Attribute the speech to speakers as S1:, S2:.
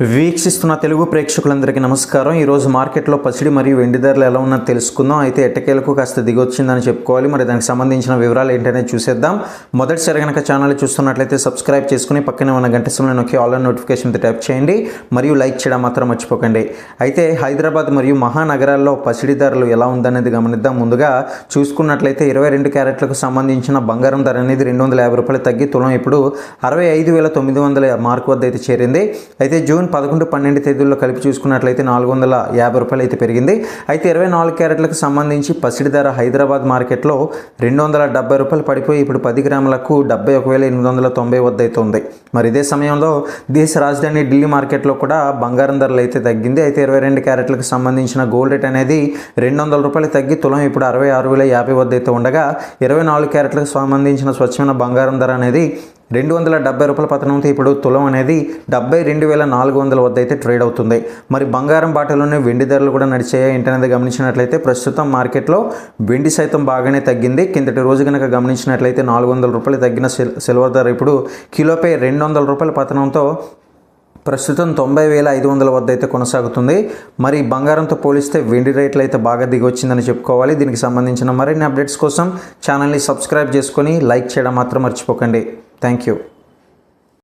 S1: వీక్షిస్తున్న తెలుగు ప్రేక్షకులందరికీ నమస్కారం. ఈరోజు మార్కెట్లో పసిడి మరియు వెండి ధరలు ఎలా ఉన్నది తెలుసుకుందాం. అయితే ఎట్టకేలకు కాస్త దిగొచ్చిందని చెప్పుకోవాలి. మరి దానికి సంబంధించిన వివరాలు ఏంటనేది చూసేద్దాం. మొదటిసారి కనుక ఛానల్ చూస్తున్నట్లయితే సబ్స్క్రైబ్ చేసుకుని పక్కనే ఉన్న గంట సమయం నొక్కి ఆన్లైన్ నోటిఫికేషన్ ట్యాప్ చేయండి. మరియు లైక్ చేయడం మాత్రం మర్చిపోకండి. అయితే హైదరాబాద్ మరియు మహానగరాల్లో పసిడి ధరలు ఎలా ఉందనేది గమనిద్దాం. ముందుగా చూసుకున్నట్లయితే ఇరవై రెండు క్యారెట్లకు సంబంధించిన బంగారం ధర అనేది రెండు వందల యాభై రూపాయలు తగ్గి తులం ఇప్పుడు అరవై ఐదు వేల తొమ్మిది వందల మార్కు వద్ద అయితే చేరింది. అయితే జూన్ పదకొండు పన్నెండు తేదీల్లో కలిపి చూసుకున్నట్లయితే నాలుగు వందల యాభై రూపాయలు అయితే పెరిగింది. అయితే ఇరవై నాలుగు క్యారెట్లకు సంబంధించి పసిడి ధర హైదరాబాద్ మార్కెట్లో రెండు వందల డెబ్బై రూపాయలు పడిపోయి ఇప్పుడు పది గ్రాములకు డెబ్బై ఒక వేల ఎనిమిది వందల తొంభై వద్ద అయితే ఉంది మరి ఇదే సమయంలో దేశ రాజధాని ఢిల్లీ మార్కెట్లో కూడా బంగారం ధరలు అయితే తగ్గింది. అయితే ఇరవై రెండు క్యారెట్లకు సంబంధించిన గోల్డ్ రేట్ అనేది రెండు వందల రూపాయలు తగ్గి తులం ఇప్పుడు అరవై ఆరు వేల యాభై వద్ద అయితే ఉండగా ఇరవై నాలుగు క్యారెట్లకు సంబంధించిన స్వచ్ఛమైన బంగారం ధర అనేది రెండు వందల డెబ్బై రూపాయల పతనంతో ఇప్పుడు తులం అనేది డెబ్బై రెండు వేల నాలుగు వందల వద్ద అయితే ట్రేడ్ అవుతుంది. మరి బంగారం బాటలోనే వెండి ధరలు కూడా నడిచాయా. ఏంటనేది గమనించినట్లయితే ప్రస్తుతం మార్కెట్లో వెండి సైతం బాగానే తగ్గింది. కిందటి రోజు కనుక గమనించినట్లయితే నాలుగు వందల రూపాయలు తగ్గిన సిల్ సిల్వర్ ధర ఇప్పుడు కిలోపై రెండు వందల రూపాయల పతనంతో ప్రస్తుతం తొంభై వేల ఐదు వందల వద్ద అయితే కొనసాగుతుంది. మరి బంగారంతో పోలిస్తే వెండి రేట్లు అయితే బాగా దిగొచ్చిందని చెప్పుకోవాలి. దీనికి సంబంధించిన మరిన్ని అప్డేట్స్ కోసం ఛానల్ని సబ్స్క్రైబ్ చేసుకొని లైక్ చేయడం మాత్రం మర్చిపోకండి. Thank you.